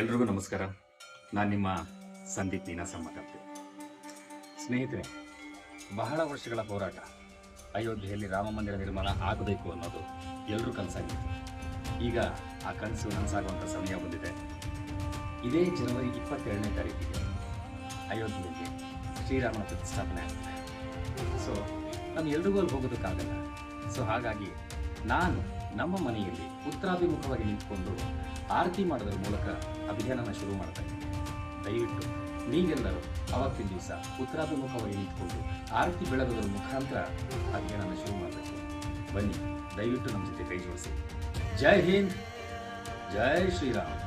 ಎಲ್ರಿಗೂ ನಮಸ್ಕಾರ. ನಾನು ನಿಮ್ಮ ಸಂದೀಪ್ ನೀನಾಸಮ್ಮ ಕಂತೆ ಸ್ನೇಹಿತರೆ, ಬಹಳ ವರ್ಷಗಳ ಹೋರಾಟ ಅಯೋಧ್ಯೆಯಲ್ಲಿ ರಾಮ ಮಂದಿರ ನಿರ್ಮಾಣ ಆಗಬೇಕು ಅನ್ನೋದು ಎಲ್ಲರೂ ಕನಸಾಗಿತ್ತು ಈಗ ಆ ಕನಸು ನನಸಾಗುವಂಥ ಸಮಯ ಬಂದಿದೆ. ಇದೇ ಜನವರಿ ಇಪ್ಪತ್ತೆರಡನೇ ತಾರೀಕಿಗೆ ಅಯೋಧ್ಯೆಯಲ್ಲಿ ಶ್ರೀರಾಮನ ಪ್ರತಿಷ್ಠಾಪನೆ ಆಗುತ್ತೆ ಸೊ ನಮ್ಮ ಎಲ್ರಿಗೂ ಅಲ್ಲಿ ಹೋಗೋದಕ್ಕಾಗಲ್ಲ. ಸೊ ಹಾಗಾಗಿ ನಾನು ನಮ್ಮ ಮನೆಯಲ್ಲಿ ಉತ್ತರಾಭಿಮುಖವಾಗಿ ನಿಂತುಕೊಂಡು ಆರತಿ ಮಾಡೋದ್ರ ಮೂಲಕ ಅಭಿಯಾನನ ಶುರು ಮಾಡ್ತಾ ದಯವಿಟ್ಟು ನೀವೆಲ್ಲರೂ ಅವತ್ತಿನ ದಿವಸ ಉತ್ತರಾಭಿಮುಖವಾಗಿ ನಿಂತುಕೊಂಡು ಆರತಿ ಬೆಳಗೋದ್ರ ಮುಖಾಂತರ ಅಭಿಯಾನನ ಶುರು ಮಾಡಬೇಕು ಬನ್ನಿ, ದಯವಿಟ್ಟು ನಮ್ಮ ಜೊತೆ ಕೈ ಜೋಡಿಸಿ. ಜೈ ಹಿಂದ್, ಜೈ ಶ್ರೀರಾಮ್.